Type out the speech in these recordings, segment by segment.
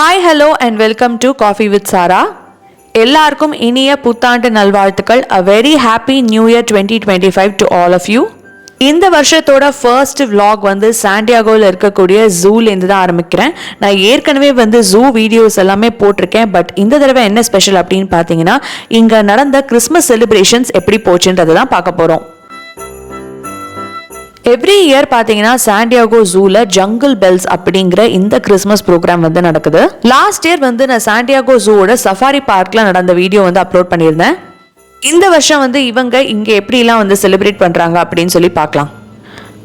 Hi hello and welcome to coffee with Sara எல்லாருக்கும் இனிய புத்தாண்டு நல்வாழ்த்துக்கள். A very happy new year twenty twenty five to all of you இந்த வருஷத்தோட first vlog வந்து சாண்டியாகோவில் இருக்கக்கூடிய ஜூலேருந்து தான் ஆரம்பிக்கிறேன். நான் ஏற்கனவே வந்து ஜூ வீடியோஸ் எல்லாமே போட்டிருக்கேன். பட் இந்த தடவை என்ன ஸ்பெஷல் அப்படின்னு பார்த்தீங்கன்னா இங்கே நடந்த கிறிஸ்மஸ் செலிப்ரேஷன்ஸ் எப்படி போச்சுன்றதை தான் பார்க்க போகிறோம் எவ்ரி இயர் பார்த்தீங்கன்னா சாண்டியாகோ ஜூல ஜங்கிள் பெல்ஸ் அப்படிங்கிற இந்த கிறிஸ்மஸ் ப்ரோக்ராம் வந்து நடக்குது. லாஸ்ட் இயர் வந்து நான் சாண்டியாகோ ஜூவோட சஃபாரி பார்க்ல நடந்த வீடியோ வந்து அப்லோட் பண்ணியிருந்தேன். இந்த வருஷம் வந்து இவங்க இங்கே எப்படிலாம் வந்து செலிப்ரேட் பண்ணுறாங்க அப்படின்னு சொல்லி பார்க்கலாம்.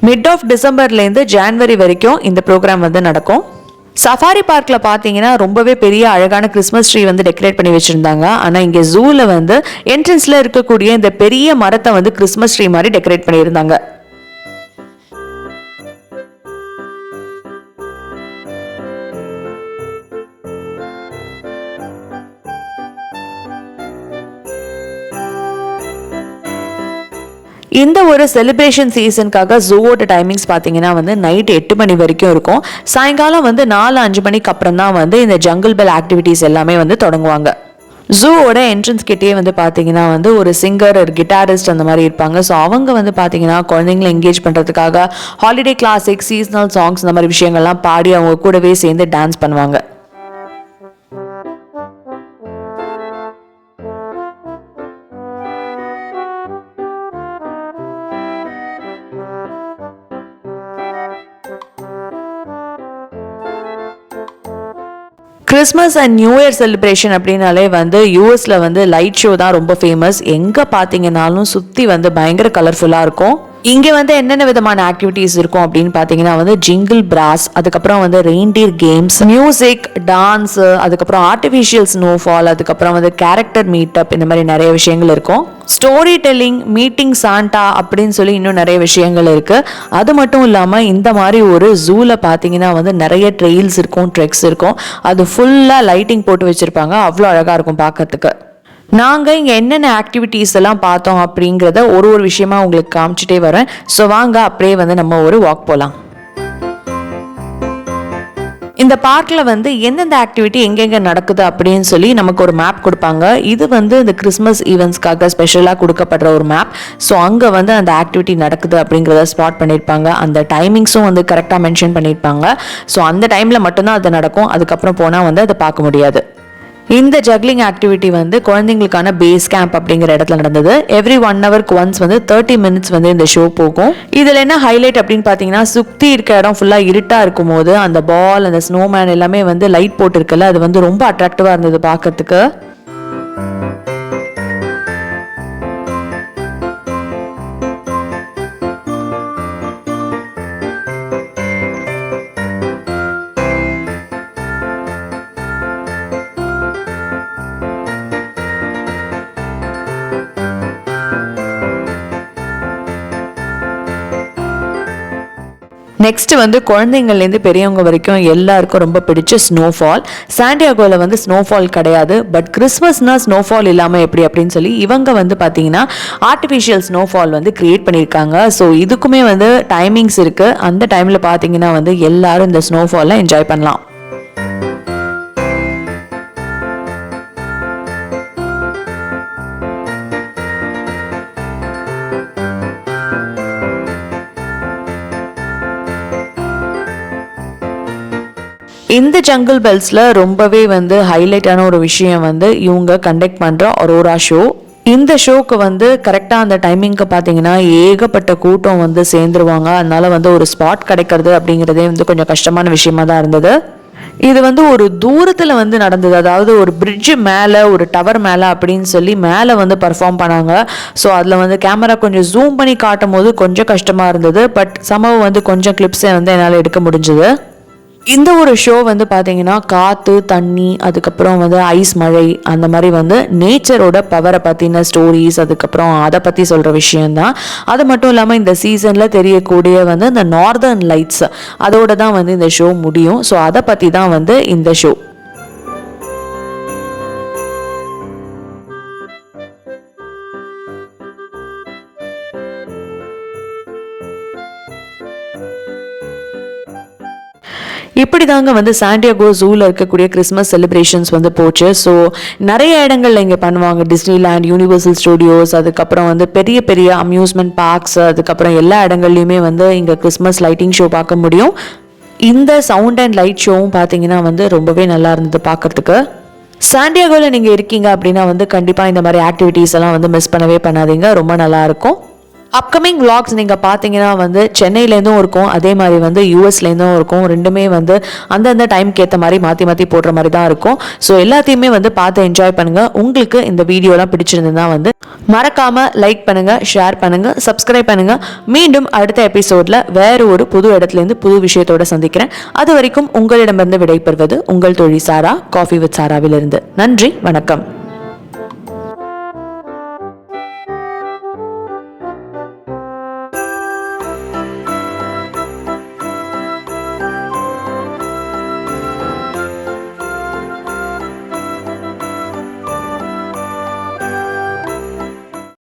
மிட் ஆஃப் டிசம்பர்லேருந்து ஜான்வரி வரைக்கும் இந்த ப்ரோக்ராம் வந்து நடக்கும். சஃபாரி பார்க்கில் பார்த்தீங்கன்னா ரொம்பவே பெரிய அழகான கிறிஸ்மஸ் ட்ரீ வந்து டெக்கரேட் பண்ணி வச்சுருந்தாங்க. ஆனால் இங்கே ஜூவில் வந்து என்ட்ரன்ஸில் இருக்கக்கூடிய இந்த பெரிய மரத்தை வந்து கிறிஸ்மஸ் ட்ரீ மாதிரி டெக்கரேட் பண்ணியிருந்தாங்க. இந்த ஒரு செலிப்ரேஷன் சீசனுக்காக ஜூவோட டைமிங்ஸ் பார்த்தீங்கன்னா வந்து நைட் எட்டு மணி வரைக்கும் இருக்கும். சாயங்காலம் வந்து நாலு அஞ்சு மணிக்கு அப்புறம் தான் வந்து இந்த ஜங்கிள் பெல் ஆக்டிவிட்டீஸ் எல்லாமே வந்து தொடங்குவாங்க. ஜூவோட என்ட்ரன்ஸ் கிட்டேயே வந்து பார்த்தீங்கன்னா வந்து ஒரு சிங்கர் ஒரு கிட்டாரிஸ்ட் அந்த மாதிரி இருப்பாங்க. ஸோ அவங்க வந்து பார்த்தீங்கன்னா குழந்தைங்களை என்கேஜ் பண்ணுறதுக்காக ஹாலிடே கிளாசிக் சீசனல் சாங்ஸ் இந்த மாதிரி விஷயங்கள்லாம் பாடி அவங்க கூடவே சேர்ந்து டான்ஸ் பண்ணுவாங்க. Christmas and new year celebration அப்படின்னாலே வந்து யூஎஸில் வந்து லைட் ஷோ தான் ரொம்ப ஃபேமஸ் எங்கே பார்த்தீங்கன்னாலும் சுற்றி வந்து பயங்கர கலர்ஃபுல்லாக இருக்கும். இங்கே வந்து என்னென்ன விதமான ஆக்டிவிட்டீஸ் இருக்கும் அப்படின்னு பார்த்தீங்கன்னா வந்து ஜிங்கிள் பிராஸ் அதுக்கப்புறம் வந்து ரெயின்டீர் கேம்ஸ் மியூசிக் டான்ஸ் அதுக்கப்புறம் ஆர்டிஃபிஷியல் ஸ்னோஃபால் அதுக்கப்புறம் வந்து கேரக்டர் மீட்டப் இந்த மாதிரி நிறைய விஷயங்கள் இருக்கும். ஸ்டோரி டெல்லிங் மீட்டிங் சாண்டா அப்படின்னு சொல்லி இன்னும் நிறைய விஷயங்கள் இருக்கு. அது மட்டும் இல்லாமல் இந்த மாதிரி ஒரு ஜூவில் பார்த்தீங்கன்னா வந்து நிறைய ட்ரெயில்ஸ் இருக்கும் ட்ரெக்ஸ் இருக்கும். அது ஃபுல்லாக லைட்டிங் போட்டு வச்சுருப்பாங்க. அவ்வளோ அழகாக இருக்கும் பார்க்கறதுக்கு நாங்கள் இங்கே என்னென்ன ஆக்டிவிட்டீஸ் எல்லாம் பார்த்தோம் அப்படிங்கிறத ஒரு ஒரு விஷயமா உங்களுக்கு காமிச்சிட்டே வரேன். ஸோ வாங்க அப்படியே வந்து நம்ம ஒரு வாக் போகலாம் இந்த பார்க்கில் வந்து எந்தெந்த ஆக்டிவிட்டி எங்கெங்கே நடக்குது அப்படின்னு சொல்லி நமக்கு ஒரு மேப் கொடுப்பாங்க. இது வந்து இந்த கிறிஸ்மஸ் ஈவெண்ட்ஸ்க்காக ஸ்பெஷலாக கொடுக்கப்படுற ஒரு மேப் ஸோ அங்கே வந்து அந்த ஆக்டிவிட்டி நடக்குது அப்படிங்கிறத ஸ்பாட் பண்ணியிருப்பாங்க. அந்த டைமிங்ஸும் வந்து கரெக்டாக மென்ஷன் பண்ணியிருப்பாங்க. ஸோ அந்த டைமில் மட்டும்தான் அது நடக்கும். அதுக்கப்புறம் போனால் வந்து அதை பார்க்க முடியாது. இந்த ஜக்லிங் ஆக்டிவிட்டி வந்து குழந்தைங்களுக்கான பேஸ் கேம்ப் அப்படிங்கிற இடத்துல நடந்தது. எவ்ரி ஒன் ஹவருக்கு ஒன்ஸ் வந்து தேர்ட்டி மினிட்ஸ் வந்து இந்த ஷோ போகும். இதில் என்ன ஹைலைட் அப்படின்னு பார்த்தீங்கன்னா சுற்றி இருக்க இடம் ஃபுல்லாக இருட்டாக இருக்கும் போது அந்த பால் அந்த ஸ்னோமேன் எல்லாமே வந்து லைட் போட்டிருக்குல்ல அது வந்து ரொம்ப அட்ராக்டிவாக இருந்தது பார்க்கறதுக்கு நெக்ஸ்ட்டு வந்து குழந்தைங்கள்லேருந்து பெரியவங்க வரைக்கும் எல்லாருக்கும் ரொம்ப பிடிச்ச ஸ்னோஃபால் சாண்டியாகோவில் வந்து ஸ்னோஃபால் கிடையாது. பட் கிறிஸ்மஸ்னால் ஸ்னோஃபால் இல்லாமல் எப்படி அப்படின்னு சொல்லி இவங்க வந்து பார்த்தீங்கன்னா ஆர்டிஃபிஷியல் ஸ்னோஃபால் வந்து க்ரியேட் பண்ணியிருக்காங்க. ஸோ இதுக்குமே வந்து டைமிங்ஸ் இருக்குது அந்த டைமில் பார்த்தீங்கன்னா வந்து எல்லாரும் இந்த ஸ்னோஃபாலில் என்ஜாய் பண்ணலாம். இந்த ஜங்கிள் பெல்ஸில் ரொம்பவே வந்து ஹைலைட்டான ஒரு விஷயம் வந்து இவங்க கண்டக்ட் பண்ணுற அரோரா ஷோ இந்த ஷோக்கு வந்து கரெக்டாக அந்த டைமிங்க்கு பார்த்தீங்கன்னா ஏகப்பட்ட கூட்டம் வந்து சேர்ந்துருவாங்க. அதனால வந்து ஒரு ஸ்பாட் கிடைக்கிறது அப்படிங்கிறதே வந்து கொஞ்சம் கஷ்டமான விஷயமா தான் இருந்தது. இது வந்து ஒரு தூரத்தில் வந்து நடந்தது. அதாவது ஒரு பிரிட்ஜு மேலே ஒரு டவர் மேலே அப்படின்னு சொல்லி மேலே வந்து பர்ஃபார்ம் பண்ணாங்க. ஸோ அதில் வந்து கேமரா கொஞ்சம் ஜூம் பண்ணி காட்டும் போது கொஞ்சம் கஷ்டமாக இருந்தது. பட் சம்பவம் வந்து கொஞ்சம் கிளிப்ஸை வந்து என்னால் எடுக்க முடிஞ்சுது. இந்த ஒரு ஷோ வந்து பார்த்தீங்கன்னா காற்று தண்ணி அதுக்கப்புறம் வந்து ஐஸ் மழை அந்த மாதிரி வந்து நேச்சரோட பவரை பற்றின ஸ்டோரிஸ் அதுக்கப்புறம் அதை பற்றி சொல்கிற விஷயந்தான் அது மட்டும் இல்லாமல் இந்த சீசனில் தெரியக்கூடிய வந்து இந்த நார்தர்ன் லைட்ஸ் அதோட தான் வந்து இந்த ஷோ முடியும். ஸோ அதை பற்றி தான் வந்து இந்த ஷோ இப்படி தாங்க வந்து சாண்டியாகோ ஜூவில் இருக்கக்கூடிய கிறிஸ்மஸ் செலிப்ரேஷன்ஸ் வந்து போச்சு. ஸோ நிறைய இடங்கள்ல இங்கே பண்ணுவாங்க. டிஸ்னிலேண்ட் யூனிவர்சல் ஸ்டுடியோஸ் அதுக்கப்புறம் வந்து பெரிய பெரிய அம்யூஸ்மெண்ட் பார்க்ஸ் அதுக்கப்புறம் எல்லா இடங்கள்லையுமே வந்து இங்கே கிறிஸ்மஸ் லைட்டிங் ஷோ பார்க்க முடியும். இந்த சவுண்ட் அண்ட் லைட் ஷோவும் பார்த்தீங்கன்னா வந்து ரொம்பவே நல்லா இருந்தது பார்க்கறதுக்கு. சாண்டியாகோவில் நீங்கள் இருக்கீங்க அப்படின்னா வந்து கண்டிப்பாக இந்த மாதிரி ஆக்டிவிட்டீஸ் எல்லாம் வந்து மிஸ் பண்ணவே பண்ணாதீங்க. ரொம்ப நல்லா இருக்கும். அப்கமிங் vlogs நீங்கள் பார்த்தீங்கன்னா வந்து சென்னையிலேருந்தும் இருக்கும் அதே மாதிரி வந்து யூஎஸ்லேருந்தும் இருக்கும். ரெண்டுமே வந்து அந்தந்த டைம்க்கு ஏற்ற மாதிரி மாற்றி மாற்றி போடுற மாதிரி தான் இருக்கும். ஸோ எல்லாத்தையுமே வந்து பார்த்து என்ஜாய் பண்ணுங்கள் உங்களுக்கு இந்த வீடியோலாம் பிடிச்சிருந்ததுன்னா வந்து மறக்காமல் லைக் பண்ணுங்கள் ஷேர் பண்ணுங்கள் சப்ஸ்கிரைப் பண்ணுங்கள் மீண்டும் அடுத்த எபிசோடில் வேறு ஒரு புது இடத்துலேருந்து புது விஷயத்தோட சந்திக்கிறேன். அது வரைக்கும் உங்களிடமிருந்து விடைபெறுவது உங்கள் தொழில் சாரா காஃபி வித் சாராவிலிருந்து. நன்றி வணக்கம்.